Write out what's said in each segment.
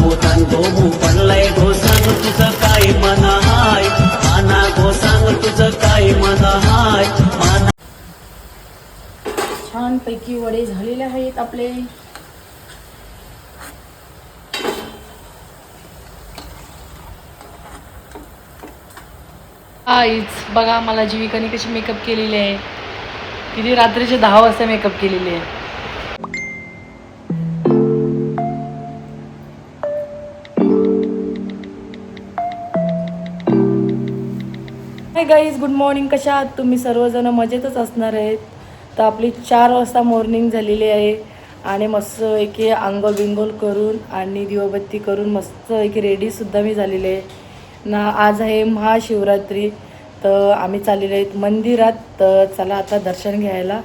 गो सांगतो मू पडलाय गो सांग तुझं काय मन हाय? माना गो सांग तुझं काय मन हाय? माना छानपैकी वडे झालेले आहेत आपले. आईच बघा मला जीविकाने कशी मेकअप केलेली आहे. किती रात्रीचे दहा वाजता मेकअप केलेली आहे. हाय गाईज गुड मॉर्निंग कशा आहात तुम्ही? सर्वजण मजेतच असणार आहेत. तर आपली चार वाजता मॉर्निंग झालेली आहे. आणि मस्त एके आंघोळ बिंगोल करून आणि दिवाबत्ती करून मस्त एके रेडीसुद्धा मी झालेली आहे. ना आज आहे महाशिवरात्री. तर आम्ही चाललेले आहेत मंदिरात. तर चला आता दर्शन घ्यायला.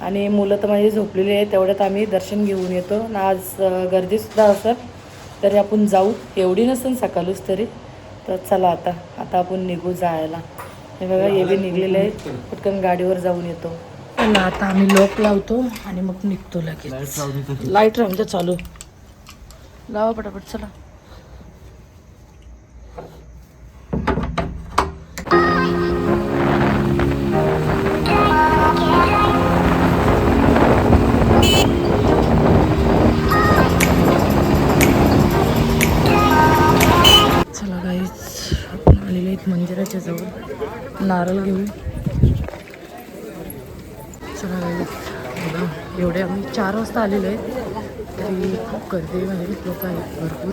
आणि मुलं तर माझी झोपलेली आहे तेवढ्यात आम्ही दर्शन घेऊन येतो. ना आज गर्दीसुद्धा असत तरी आपण जाऊ. एवढी नसेल सकाळच तरी. तर चला आता. आता आपण निघू जायला. हे बघा हे बी निघलेले आहेत. पटकन गाडीवर जाऊन येतो. आता आम्ही लोक लावतो आणि मग निघतो लगेच. लाइट राहून चालू. लावा पटापट चला. चला गाईच आपण आलेले आहेत मंदिराच्या जवळ. नारळ घेऊन. चला एवढे आम्ही चार वाजता आलेलो आहे. तरी खूप गर्दी म्हणजे लोक आहेत भरपूर.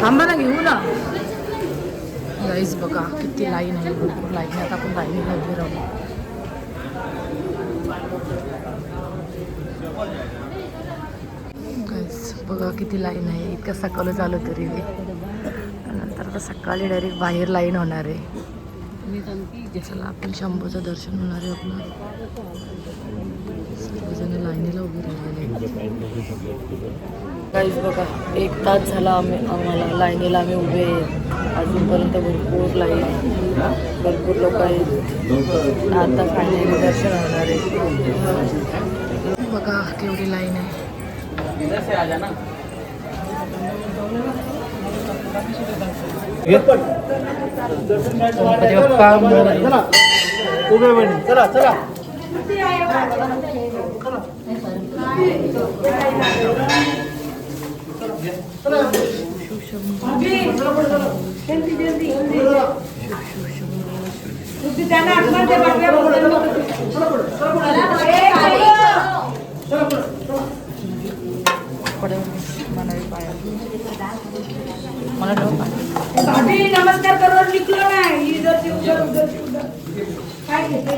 थांबा ना घेऊ ना. गाईज बघा किती लाईन आहे भरपूर लाईन आहे. आता आपण लाईनीला उभे राहू. गाईज बघा किती लाईन आहे. इतकं सकाळी झालं तरी. नंतर आता सकाळी डायरेक्ट बाहेर लाईन होणार आहे. चला आपण शंभूचं दर्शन होणार आहे आपलं. सर्वजण लाईनीला उभे राहिलेले काहीच बघा एक तास झाला आम्ही आम्हाला लाईनीला आम्ही उभे अजूनपर्यंत भरपूर लाईन भरपूर लोक आहेत. आता फायनली दर्शन होणार आहे. बघा केवढी लाईन आहे. गणपती बाप्पा चला. चला चला पडेल म्हणावी पाया मला ठेव पाय. भाभी नमस्कार करून निघलो नाही इधरची उधर उधरची उधर काय घेते काय नाही हे बघ, हे वरती मला काय. चल बरं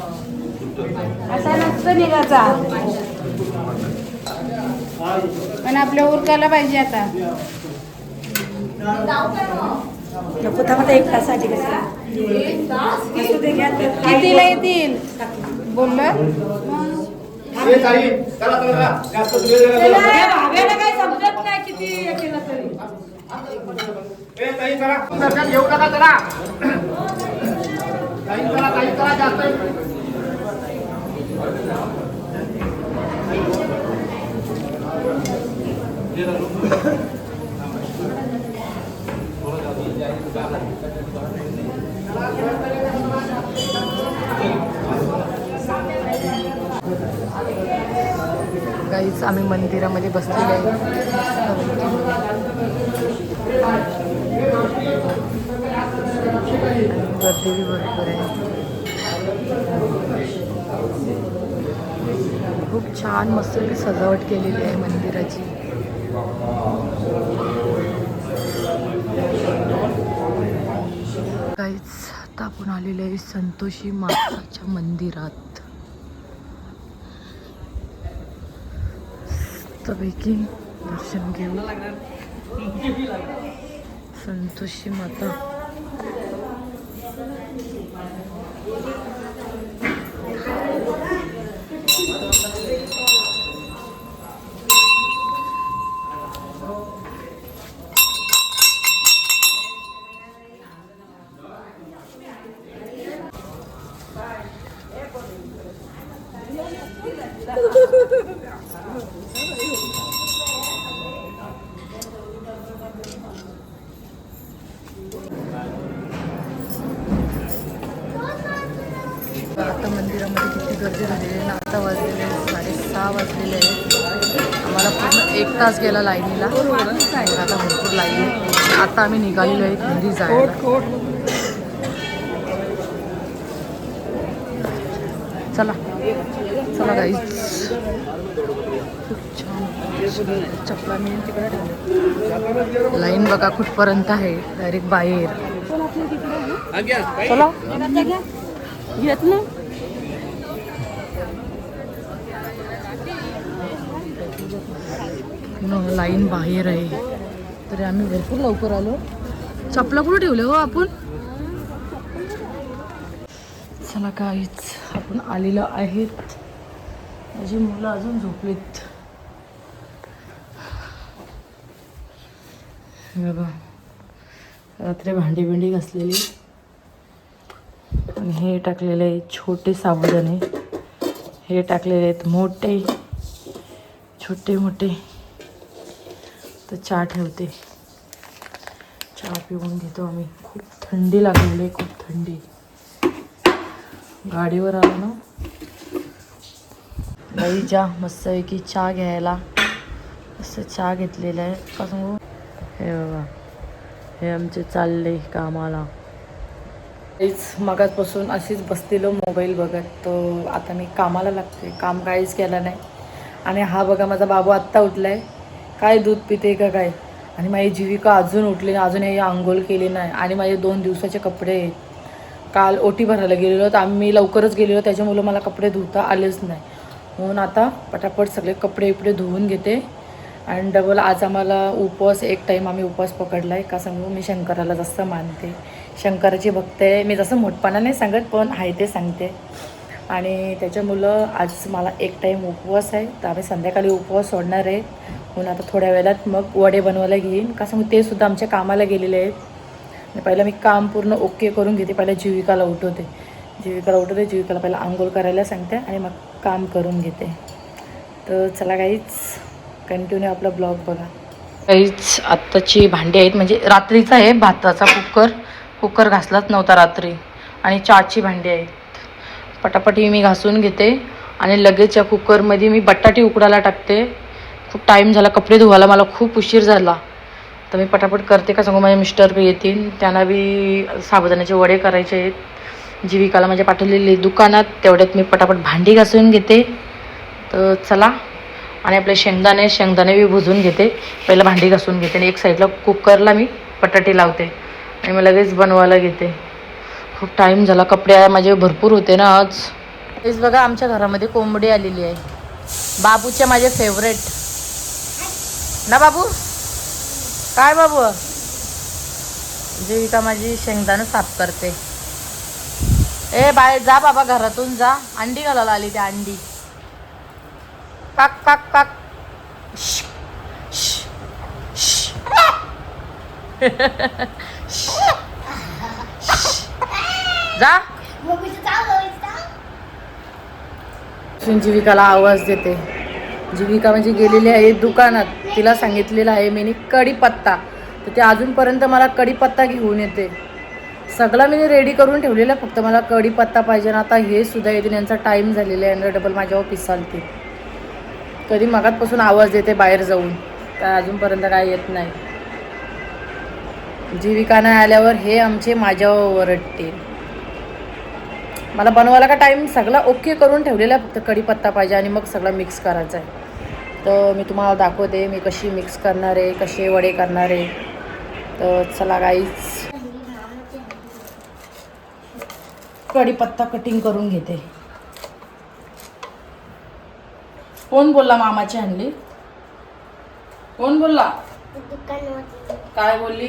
असा नसतो निघाचा पण आपल्या उरकायला पाहिजे आता. एक तासाठी कितीला येतील? बोललं. काही समजत नाही किती केलं तरी काही करा काही करा जास्त काहीच आम्ही मंदिरामध्ये बसलेलो आहे. गर्दी भरपूर आहे. खूप छान मस्त सजावट केलेली आहे मंदिराची. काहीच आता आपण आलेले आहे संतोषी माताच्या मंदिरात. पैकी दर्शन घेऊ संतोषी माता आता मंदिरामध्ये किती गर्दी झालेली आहे आता वाजलेले आहे साडेसहा वाजलेले आहे आम्हाला पूर्ण एक तास गेला लाईनीला. आता भरपूर लाईन. आता आम्ही निघालेलो आहे घरी जायला. चला. चला गाईच खूप छान. चपला मी तिकडे लाईन बघा कुठपर्यंत आहे. डायरेक्ट बाहेर. चला. घेत ना. लाईन बाहेर आहे. तरी आम्ही भरपूर लवकर आलो. चपला कुठे ठेवलं हो आपण? चला काहीच आपण आलेलो आहेत. माझी मुलं अजून झोपलीत. बघा रात्री भांडी बिंडी घासलेली. आणि हे टाकलेले आहेत छोटे साबुदाणे. हे टाकलेले आहेत मोठे छोटे मोठे. तर चहा ठेवते. चहा पिऊन घेतो आम्ही. खूप थंडी लागलेली आहे खूप थंडी. गाडीवर आलो ना. बाईच्या मस्तपैकी चहा घ्यायला. मस्त चहा घेतलेला आहे. का सांगू? हे बघा. हे आमचे चालले कामाला. काहीच मगाचपासून अशीच बसलेलो मोबाईल बघत. तो आता मी कामाला लागते काम काहीच केलं नाही. आणि हा बघा माझा बाबू आत्ता उठलाय. काय दूध पिते का काय? आणि माझी जीविका अजून उठली नाही अजून हे आंघोळ केली नाही. आणि माझे दोन दिवसाचे कपडे आहेत काल ओटी भरायला गेलेलो तर आम्ही लवकरच गेलेलो त्याच्यामुळं मला कपडे धुता आलेच नाही. म्हणून आता पटापट सगळे कपडे इपडे धुवून घेते. आणि डबल आज आम्हाला उपवास एक टाईम आम्ही उपवास पकडला आहे का सांगू? मी शंकराला जास्त मानते. शंकराची भक्त आहे. मी जसं मोठपणा नाही सांगत पण आहे ते सांगते. आणि त्याच्यामुळं आज मला एक टाईम उपवास आहे. तर आम्ही संध्याकाळी उपवास सोडणार आहे. म्हणून आता थोड्या वेळात मग वडे बनवायला घेईन. का सांगू ते सुद्धा आमच्या कामाला गेलेले आहेत. पहिलं मी काम पूर्ण ओके करून घेते. पहिल्या जीविकाला उठवते. जीविकाला उठवते. जीविकाला पहिला आंघोळ करायला सांगते आणि मग काम करून घेते. तर चला काहीच कंटिन्यू आपला ब्लॉग बघा. काहीच आत्ताची भांडी आहेत. म्हणजे रात्रीचा आहे भाताचा कुकर कुकर घासलाच नव्हता रात्री. आणि चहाची भांडी आहेत. पटापटी मी घासून घेते. आणि लगेच या कुकरमध्ये मी बटाटी उकडायला टाकते. खूप टाईम झाला कपडे धुवायला मला खूप उशीर झाला. तर मी पटापट करते का सांगू? माझे मिस्टर बी येतील. त्यांना बी साबुदाण्याचे वडे करायचे आहेत. जीविकाला माझ्या पाठवलेली दुकानात तेवढ्यात मी पटापट भांडी घासून घेते. तर चला. आणि आपले शेंगदाणे शेंगदाणे बी भुजून घेते. पहिलं भांडी घासून घेते आणि एक साईडला कुकरला मी बटाटे लावते. आणि मग लगेच बनवायला घेते. खूप टाईम झाला. कपडे माझे भरपूर होते ना आज. तेच बघा आमच्या घरामध्ये कोंबडी आलेली आहे. बाबूच्या माझे फेवरेट ना बाबू? काय बाबू? जीविका माझी शेंगदाणं साफ करते. ए बाहेर जा बाबा घरातून जा. अंडी घालायला आली त्या अंडी. काक काक काक. श, श, श. जा. जीविकाला आवाज देते. जीविका म्हणजे गेलेली आहे दुकानात. तिला सांगितलेलं आहे मी कढीपत्ता तर ते अजूनपर्यंत मला कढीपत्ता घेऊन येते. सगळं मी रेडी करून ठेवलेलं आहे फक्त मला कढीपत्ता पाहिजे ना आता हे सुद्धा येते यांचा टाईम झालेला आहे. आणि डबल माझ्यावर पिसालते कधी मगातपासून आवाज देते बाहेर जाऊन. काय अजूनपर्यंत काय येत नाही. जीविका नाही आल्यावर हे आमचे माझ्यावर ओरडते मला बनवायला का टाईम सगळा ओके करून ठेवलेला फक्त कढीपत्ता पाहिजे आणि मग सगळं मिक्स करायचं आहे तर मी तुम्हाला दाखवते मी कशी मिक्स करणार आहे कसे वडे करणार आहे. तर चला गाईच कढीपत्ता कटिंग करून घेते. कोण बोलला मामाची हंडली कोण बोलला? काय बोलली?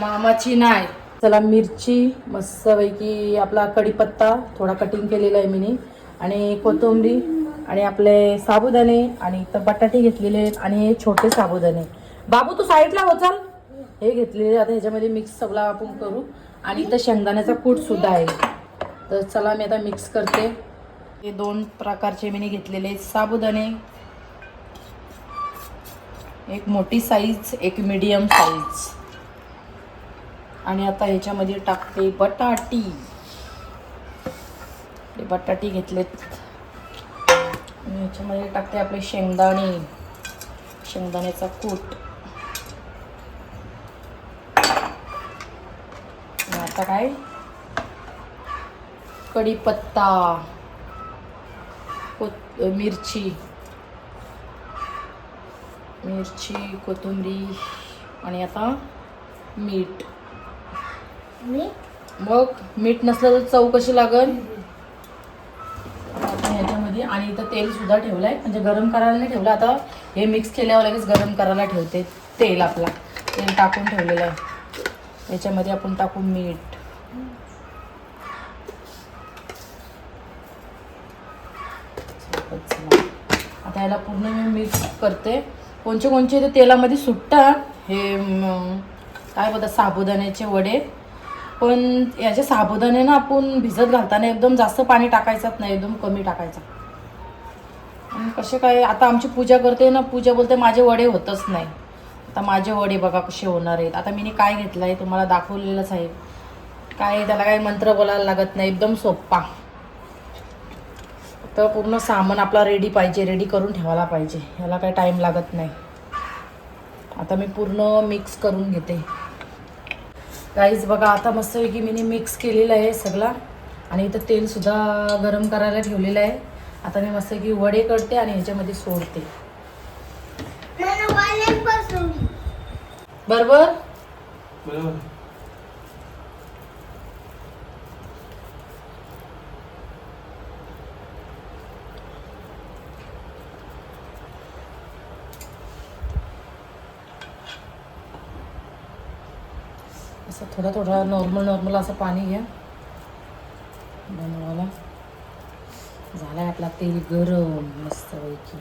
मामाची नाही. चला मिरची मस्तपैकी आपला कढीपत्ता थोडा कटिंग केलेला आहे मी आणि कोथिंबीर. आणि आपले साबुदाणे आणि तर बटाटे घेतलेले आहेत आणि हे छोटे साबुदाणे. बाबू तू साईडला हो चाल. हे घेतलेले आता ह्याच्यामध्ये मिक्स सगळा आपण करू. आणि इथं शेंगदाण्याचा कूट सुद्धा आहे. तर चला मी आता मिक्स करते. हे दोन प्रकारचे मी घेतलेले आहेत साबुदाणे. एक मोठी साईज एक मीडियम साईज आणि आता ह्याच्यामध्ये टाकते बटाटी. बटाटी घेतलेत. आणि ह्याच्यामध्ये टाकते आपले शेंगदाणे. शेंगदाण्याचा कूट. आता काय? कढीपत्ता. कोत मिरची. मिरची कोथिंबरी आणि आता मीठ. मग मीठ नसलं तर चव कशी लागल आपण आणि इथं तेल सुद्धा ठेवलं आहे म्हणजे गरम करायला नाही ठेवलं. आता हे मिक्स केल्यावर लगेच गरम करायला ठेवते. तेल आपला. तेल टाकून ठेवलेलं आहे. याच्यामध्ये आपण टाकू मीठ. आता याला पूर्ण मी मिक्स करते. कोणचे कोणचे ते तेलामध्ये सुटतात हे काय बोलतात साबुदाण्याचे वडे. पण याचे साबुदाणे ना आपण भिजत घालताना एकदम जास्त पाणी टाकायचंच नाही एकदम कमी टाकायचं. कसे काय आता आमची पूजा करते ना पूजा बोलते माझे वडे होतच नाही. आता माझे वडे बघा कसे होणार आहेत. आता मी काय घेतलं आहे तुम्हाला दाखवलेलंच आहे. काय त्याला काही मंत्र बोलायला लागत नाही एकदम सोप्पा. तर पूर्ण सामान आपला रेडी पाहिजे रेडी करून ठेवायला पाहिजे. ह्याला काही टाईम लागत नाही. आता मी पूर्ण मिक्स करून घेते. काहीच बघा आता मस्तपैकी मी मिक्स केलेलं आहे सगळा. आणि इथं तेलसुद्धा गरम करायला ठेवलेलं आहे. आता मी मस्तपैकी वडे करते आणि ह्याच्यामध्ये सोडते. बरोबर? असं थोडं थोडं नॉर्मल नॉर्मल असं पाणी घ्या बनवायला झालाय आपला तेल गरम मस्तपैकी.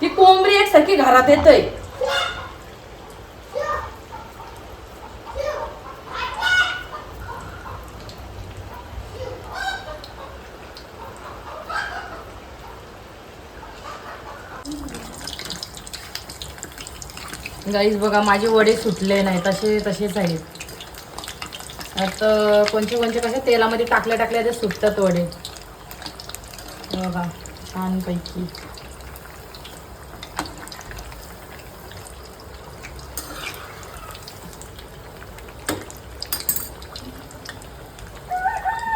ती कोंबडी एक सारखी घरात येतय. गाईज बघा माझे वडे सुटले नाही. तसे तसेच आहेत. आता कोणचे कोणचे कसे? तेलामध्ये टाकल्या टाकल्या ते सुटतात वडे. बघा छानपैकी.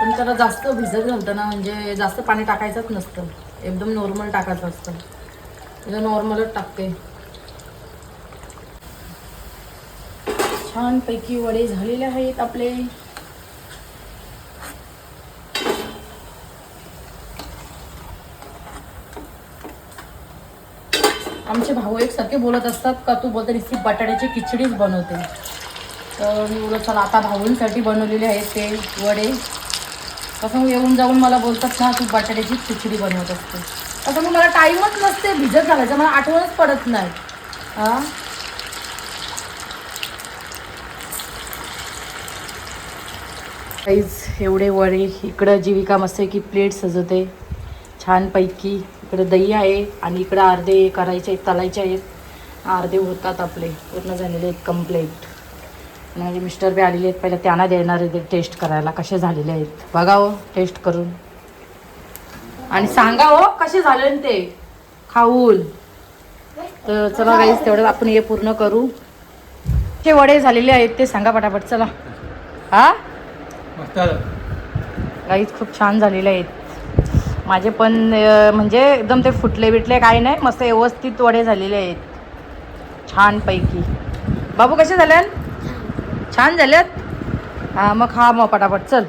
पण त्याला जास्त भिजत घालतं ना म्हणजे जास्त पाणी टाकायचंच नसतं. एकदम नॉर्मल टाकायचं असतं. नॉर्मलच टाकते. छानपैकी वडे झालेले आहेत आपले. आमचे भाऊ एकसारखे बोलत असतात का तू बोलते नुसती बटाट्याची खिचडीच बनवते. तर मी बोलत चला आता भाऊंसाठी बनवलेले आहेत ते वडे. कसं येऊन जाऊन मला बोलतात ना तू बटाट्याची खिचडी बनवत असते. तसं मग मला टाईमच नसते भिजत घालायचं मला आठवणच पडत नाही. हां? काहीच एवढे वडे इकडं जीविका मस्त की प्लेट सजवते. छानपैकी इकडे दही आहे आणि इकडं अर्धे करायचे आहेत तलायचे आहेत. अर्धे होतात आपले पूर्ण झालेले आहेत कम्प्लेट माझे मिस्टर बी आलेले आहेत पहिले त्यांना देणार आहे टेस्ट करायला कसे झालेले आहेत. बघावं टेस्ट हो, करून. आणि सांगा हो कसे झाले ते? खाऊन. तर चला गाईस तेवढं आपण हे पूर्ण करू. ते वडे झालेले आहेत ते सांगा पटापट चला. हा? मस्त गाईच खूप छान झालेले आहेत माझे पण म्हणजे एकदम ते फुटले बिटले काही नाही मस्त व्यवस्थित वडे झालेले आहेत. छानपैकी. बाबू कसे झाले छान झाल्यात हां मग हा मग पटापट चल.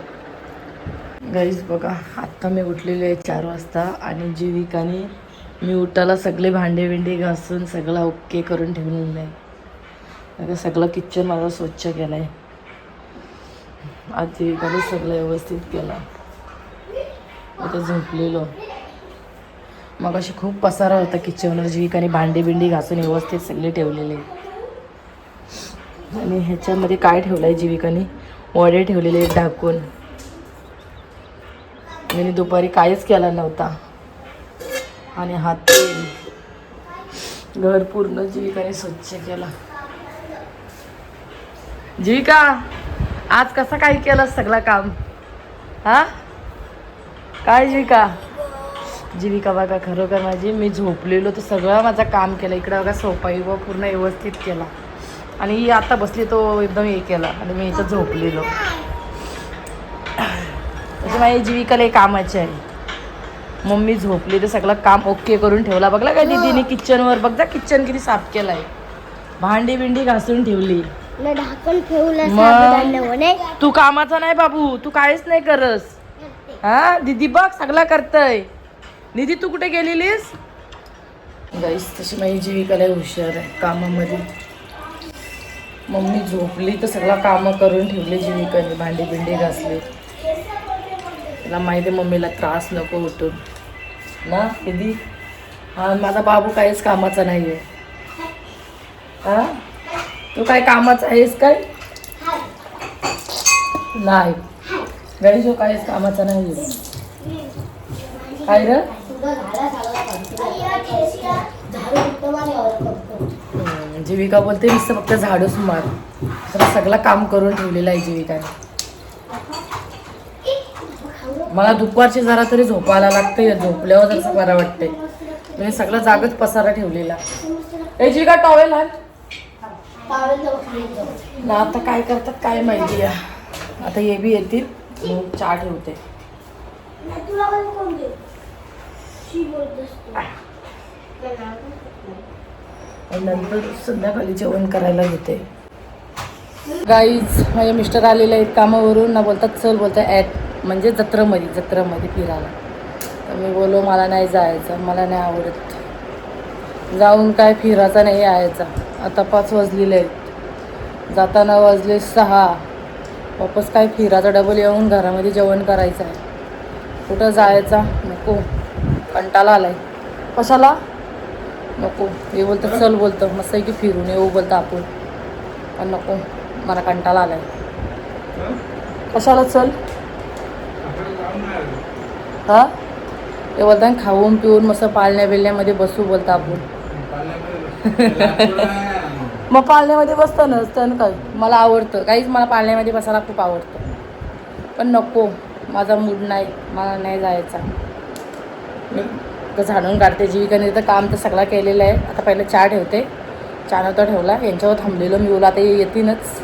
गाईज बघा आत्ता मी उठलेले आहे चार वाजता आणि जीविकाने मी उठाला सगळे भांडे विंडे घासून सगळं ओके करून ठेवलेलं आहे. सगळं किचन माझं स्वच्छ केलं आहे आधी जीविकाने सगळं व्यवस्थित केलं. आता झोपलेलो. मग अशी खूप पसारा होता किचनवर जीविकाने भांडी बिंडी घासून व्यवस्थित सगळे ठेवलेले. आणि ह्याच्यामध्ये काय ठेवलं आहे जीविकाने? वडे ठेवलेले आहेत ढाकून. मी दुपारी काहीच केला नव्हता. आणि हात घर पूर्ण जीविकाने स्वच्छ केला. जीविका! आज कसं काय केलं सगळं काम? हा? काय जीविका जीविका बघा खरोखर माझी. मी झोपलेलो तर सगळं माझं काम केलं. इकडं बघा सोपाई व पूर्ण व्यवस्थित केला. आणि ही आता बसली तो एकदम हे केला. आणि मी इथं झोपलेलो. तसे माझी जीविकाला हे कामाची आहे. मम्मी झोपली तर सगळं काम ओके करून ठेवला. बघला का दिदीने किचनवर बघ जा किचन किती साफ केलं आहे भांडी बिंडी घासून ठेवली. ढाकण ठेवलं तू कामाचा नाही बाबू तू काहीच नाही करस. हा? दीदी बघ सगळा करतय. निधी तू कुठे गेलेलीस? गाईस तशी माझी जीविका लय हुशार आहे कामामध्ये. मम्मी झोपली तर सगळं कामं करून ठेवले जीविकाने भांडी बिंडी घासली. तिला माहिती आहे मम्मीला त्रास नको उठून ना दीदी हा माझा बाबू काहीच कामाचा नाही आहे हा? तू काय कामाचा आहेस काय? नाही गणेश काहीच कामाचा नाही आहे काय र? जीविका बोलते नुसतं फक्त झाडूच मार. तर सगळं काम करून ठेवलेलं आहे जीविकाने. मला दुपारची जरा तरी झोपायला लागते झोपल्यावर जरसं बरं वाटते. म्हणजे सगळं जागच पसारा ठेवलेला. ए जीविका टॉवेल हात ना आता काय करतात काय माहिती आहे. आता हे बी येतील. मग चहा ठेवते. नंतर संध्याकाळी जेवण करायला घेते गाईज माझे मिस्टर आलेले आहेत कामावरून. ना बोलतात चल बोलतात ॲट. म्हणजे जत्रेमध्ये जत्रेमध्ये फिरायला. तर मी बोलो मला नाही जायचं मला नाही आवडत. जाऊन काय फिरायचा नाही यायचा. आता पाच वाजलेले आहेत. जाताना वाजले सहा. वापस काय फिराचा डबल येऊन घरामध्ये जेवण करायचं आहे. कुठं जायचा? नको. कंटाला आलाय. कशाला? नको. हे बोलतं चल बोलतं. मस्त आहे की फिरून येऊ बोलतं आपण. पण नको. मला कंटाळा आलाय. कशाला चल? हा? ते बोलतात खाऊन पिऊन मस्त पाळण्या बिळण्यामध्ये बसू बोलतं आपण. मग पाळण्यामध्ये बसतं नसतं ना काय? मला आवडतं. काहीच मला पाळण्यामध्ये बसायला खूप आवडतं. पण नको. माझा मूड नाही. मला नाही जायचा. मी तर झाडून काढते. जीविकाने तर काम तर सगळं केलेलं आहे. आता पहिलं चहा ठेवते. चहा नव्हता ठेवला. यांच्यावर थांबलेलो. मी बोला आता येतीनच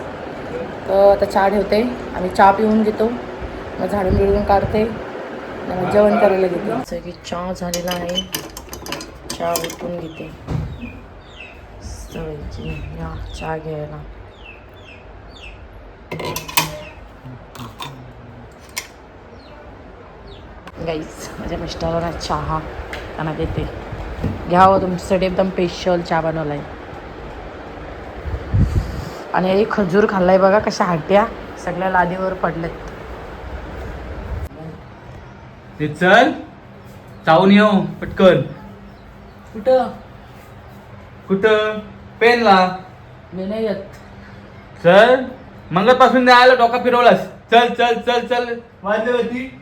तर आता चहा ठेवते. आम्ही चहा पिऊन घेतो. मग झाडून बिडून काढते. जेवण करायला घेते. जसं की चहा झालेला आहे. चहा उठून घेते. सवयीची या चहा घ्यायला गाईस माझ्या मिस्टरांना चहा त्यांना देते. घ्यावं तुमच्यासाठी एकदम स्पेशल चहा बनवला आहे आणि हे खजूर खाल्लाय बघा कशा हट्ट्या. सगळ्या लादीवर पडल्यात ते चल. चावून येऊ पटकन. कुठं? कुठं? पेनला. मी नाही येत. चल. मंगळपासून द्यायला डोका फिरवलास. चल चल चल चल. वाजले होती.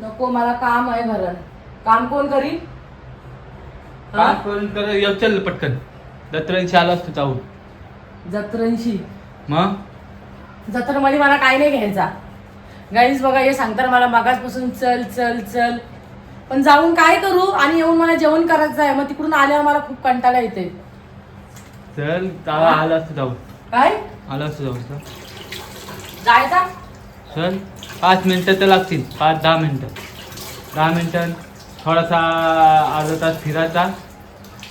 नको मला काम आहे घरात. काम कोण करीन? काम करून कर ये चल पटकन. दत्तरांशी आला असतो चावून जत्रेंशी मग? जत्रेमध्ये मला काय नाही घ्यायचा. गाईज बघा हे सांगतात मला मागासपासून चल चल चल. पण जाऊन काय करू? आणि येऊन मला जेवण करायचं आहे. मग तिकडून आल्यावर मला खूप कंटाळा येते चल जावा आलं असतं जाऊ काय? आलं असतं जाऊ चल. जायचा? चल पाच मिनटं तर लागतील. पाच दहा मिनटं. दहा मिनटं थोडासा अर्धा तास फिरायचा.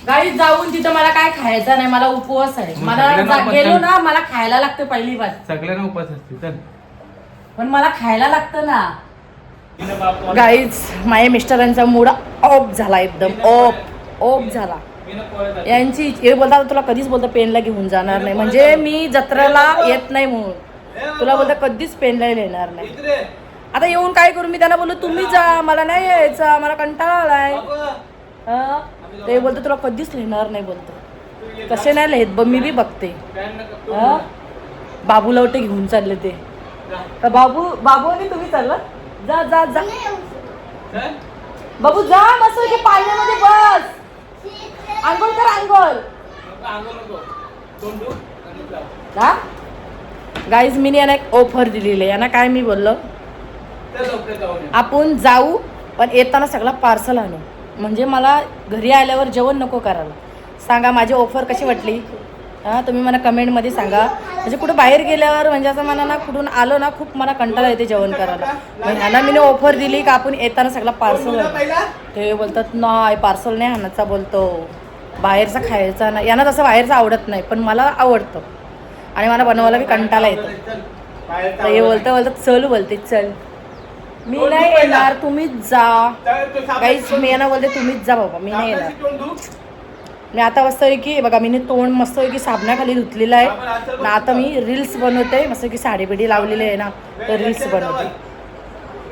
गाईत जाऊन तिथं मला काय खायचं नाही मला उपवास आहे. मग मला सगळ्यांना जा- आपण गेलो ना मला खायला लागतं पहिली बात सगळ्यांना उपास असते चल. पण मला खायला लागतं ना. गाईज माझ्या मिस्टरांचा मूड ऑफ झाला एकदम. ऑफ ऑफ झाला. यांची हे बोलतात तुला कधीच बोलतं पेनला घेऊन जाणार नाही. म्हणजे मी जत्रेला येत नाही म्हणून. तुला बोलता कधीच पेनला येणार नाही. आता येऊन काय करू? मी त्यांना बोललो तुम्ही जा मला नाही यायचं मला कंटाळा आलाय. हा? ते बोलतो तुला कधीच लिहिणार नाही बोलतो. कसे नाही लिहित ब मी बी बघते. हा? बाबू लवटे घेऊन चालले ते. तर बाबू बाबू आणि तुम्ही चालला जा जा जा. बाबू जा मस्त की पाण्यामध्ये बस. आंघोळ कर आंघोळ. हा? गाईज मी यांना एक ऑफर दिलेली आहे. यांना काय मी बोललो? आपण जाऊ पण येताना सगळा पार्सल आणू. म्हणजे मला घरी आल्यावर जेवण नको करायला. सांगा माझी ऑफर कशी वाटली? हां तुम्ही मला कमेंटमध्ये सांगा. म्हणजे कुठं बाहेर गेल्यावर म्हणजे असं मला ना कुठून आलो ना खूप मला कंटाळा येते जेवण करायला. मग ह्यांना मी ऑफर दिली का आपण येताना सगळा पार्सल ते बोलतात नाही पार्सल नाही आणायचा बोलतो. बाहेरचा खायचा नाही. यांना तसं बाहेरचं आवडत नाही पण मला आवडतं. आणि मला बनवायला बी कंटाळा येतो. तर हे बोलता बोलतात चल बोलते चल. मी नाही येणार तुम्हीच जा. काहीच मी यांना बोलते तुम्हीच जा बाबा मी नाही येणार. मी आता मस्त की बघा मी तोंड मस्त की साबणाखाली धुतलेलं आहे. ना आता मी रील्स बनवते मस्त की साडी बिडी लावलेली आहे ना तर रील्स बनवते.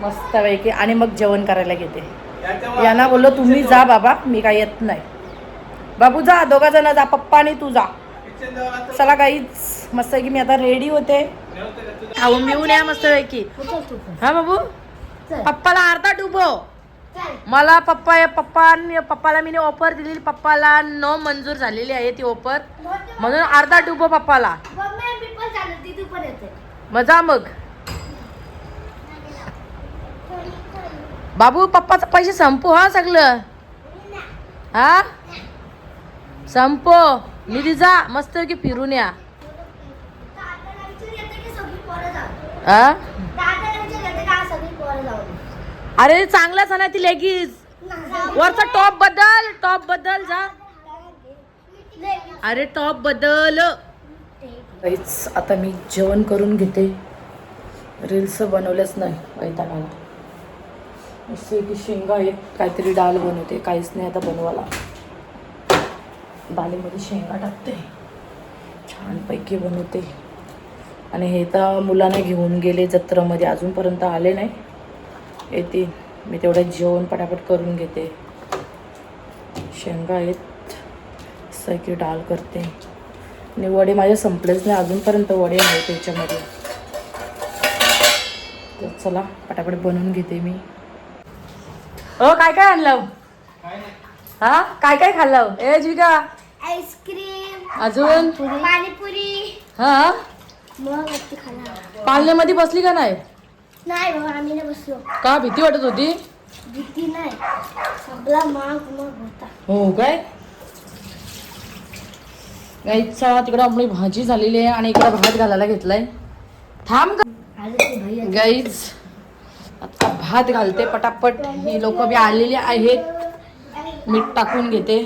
मस्त पैकी आणि मग जेवण करायला घेते. यांना बोललो तुम्ही जा बाबा मी काय येत नाही. बाबू जा दोघा जण जा पप्पा आणि तू जा. चला काहीच मस्त की मी आता रेडी होते. खाऊन बिऊन या मस्त पैकी. हा बाबू? पप्पाला अर्धा डुबो मला पप्पा पप्पा पप्पाला मी ऑफर दिलेली पप्पाला न मंजूर झालेली आहे ती ऑफर म्हणून अर्धा डुबो पप्पाला. मजा मग. बाबू पप्पाचं पैसे संपू हा सगळं. हा? संपो. निधी जा. मस्त की फिरून या. हा अरे चांगलाच आहे ना ती लेगीज वरचा टॉप बदल टॉप बदल जा. अरे टॉप बदल. काहीच आता मी जेवण करून घेते. रील्स बनवल्याच नाही वैतागाला मस्त की शेंगा आहेत काहीतरी डाळ बनवते. काहीच नाही आता बनवायला. डाळीमध्ये शेंगा टाकते. छानपैकी बनवते. आणि हे तर मुलांना घेऊन गेले जत्रामध्ये अजूनपर्यंत आले नाही. येते. मी तेवढं जेवण पटापट करून घेते. शेंगा आहेत. की डाळ करते. आणि वडे माझे संपलेच नाही. अजूनपर्यंत वडे आहेत त्याच्यामध्ये. तर चला पटापट बनवून घेते मी. हो काय काय आणलं? हा? काय काय खाल्लं? ए जीविका! आईस्क्रीम अजून? पाणीपुरी. हा? मग पाळण्यामध्ये बसली का नाही? नाही बाबा आम्ही नाही बसलो. का भीती वाटत होती? भीती नाही. सगळा माग मग होता. हो काय? गाईचा तिकडं आपली भाजी झालेली आहे आणि इकडं भात घालायला घेतलाय. थांब गाईज आता भात घालते पटापट. ही लोक बी आलेली आहेत. मीठ टाकून घेते.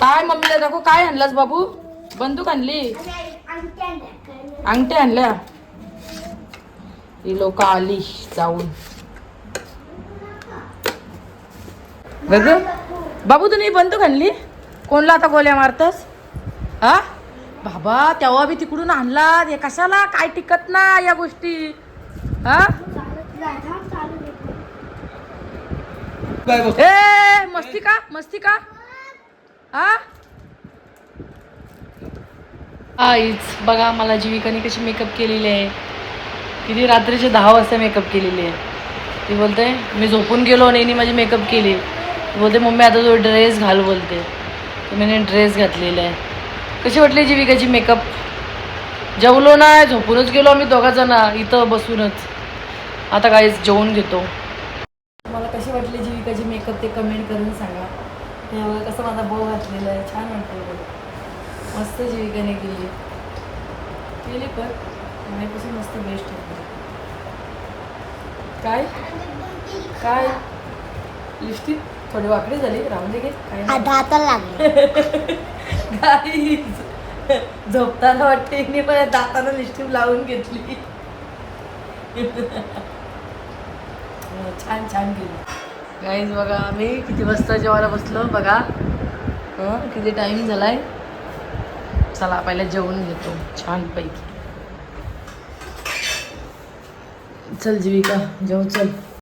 काय मम्मीला दाखव काय आणलास बाबू? बंदूक आणली. अंगठ्या आणल्या. ही लोक आली जाऊन. बघ बाबू तुम्ही बंदूक आणली? कोणला आता गोल्या मारतस? हा? बाबा तेव्हा बी तिकडून आणला हे कशाला? काय टिकत ना या गोष्टी. हा? ए मस्ती का? मस्ती का? आईच बघा मला जीविकाने कशी मेकअप केलेली आहे. किती रात्रीचे दहा वाजता मेकअप केलेली आहे. ती बोलते मी झोपून गेलो आणि माझी मेकअप केली. बोलते मम्मी आता तो ड्रेस घाल बोलते. मी ड्रेस घातलेला आहे. कशी वाटली जीविकाची मेकअप जेवलो नाही झोपूनच गेलो आम्ही दोघा जण इथं बसूनच. आता काहीच जेवून घेतो. मला कशी वाटली जीविकाची मेकअप ते कमेंट करून सांगा. हे बघा कसं माझा भाऊ घातलेला आहे? छान वाटतं बघ मस्त जीविकाने केली. केली पण माझ्यापासून मस्त बेस्ट आहे काय? काय? लिपस्टिक? थोडी वाकडी झाली. राहून दे घे. काय झोपताना वाटते मी पण दाताला लिस्टिप लावून घेतली. छान छान केली. गाईज बघा आम्ही किती वाजता जेवायला बसलो बघा. हं, किती झाला आहे चला पहिला जेवून घेतो छानपैकी. चल जीविका जेव चल.